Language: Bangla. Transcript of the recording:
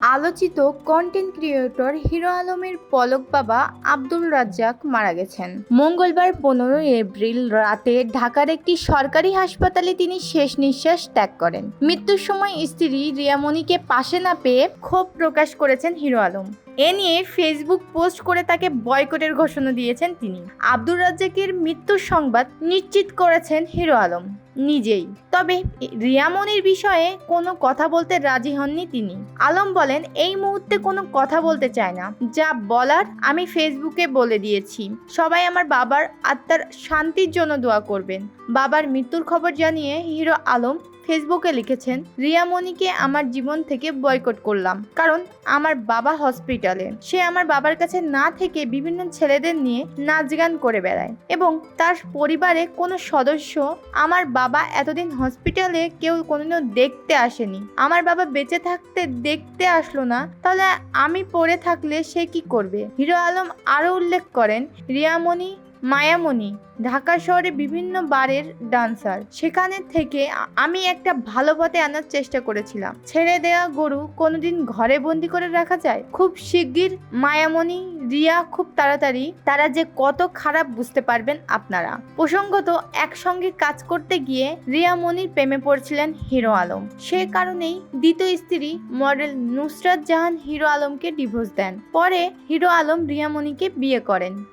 আলোচিত কন্টেন্ট ক্রিয়েটর হিরো আলমের পলক বাবা আব্দুল রাজ্জাক মারা গেছেন। মঙ্গলবার পনেরোই এপ্রিল রাতে ঢাকার একটি সরকারি হাসপাতালে তিনি শেষ নিঃশ্বাস ত্যাগ করেন। মৃত্যুর সময় স্ত্রী রিয়ামণিকে পাশে না পেয়ে ক্ষোভ প্রকাশ করেছেন হিরো আলম। এ নিয়ে ফেসবুক পোস্ট করে তাকে বয়কটের ঘোষণা দিয়েছেন তিনি। আব্দুর রাজ্জাকের মৃত্যুর সংবাদ নিশ্চিত করেছেন হিরো আলম। নিজেই। তবে রিয়ামনির বিষয়ে কোনো কথা বলতে রাজি হননি তিনি। আলম বলেন, এই মুহূর্তে কোনো কথা বলতে চায় না। যা বলার আমি ফেসবুকে বলে দিয়েছি। সবাই আমার বাবার আত্মার শান্তির জন্য দোয়া করবেন। বাবার মৃত্যুর খবর জানিয়ে হিরো আলম ফেসবুকে লিখেছেন রিয়ামণিকে আমার জীবন থেকে বয়কট করলাম, কারণ আমার বাবা হসপিটালে। সে আমার বাবার কাছে না থেকে বিভিন্ন ছেলেদের নিয়ে নাচ গান করে বেড়ায় এবং তার পরিবারে কোনো সদস্য আমার বাবা এতদিন হসপিটালে কেউ কোনোদিনও দেখতে আসেনি। আমার বাবা বেঁচে থাকতে দেখতে আসলো না, তাহলে আমি পড়ে থাকলে সে কি করবে? হিরো আলম আরও উল্লেখ করেন রিয়ামণি মায়ামণি, ঢাকা শহরে বিভিন্ন বারের ডান্সার। সেখানে থেকে আমি একটা ভালো পথে আনার চেষ্টা করেছিলাম। ছেড়ে দেওয়া গরু কোনোদিন ঘরে বন্দি করে রাখা যায়? খুব শিগগির মায়ামণি, রিয়া খুব তাড়াতাড়ি, তারা যে কত খারাপ বুঝতে পারবেন আপনারা। প্রসঙ্গত, একসঙ্গে কাজ করতে গিয়ে রিয়ামণির প্রেমে পড়ছিলেন হিরো আলম। সে কারণেই দ্বিতীয় স্ত্রী মডেল নুসরাত জাহান হিরো আলমকে ডিভোর্স দেন। পরে হিরো আলম রিয়ামণিকে বিয়ে করেন।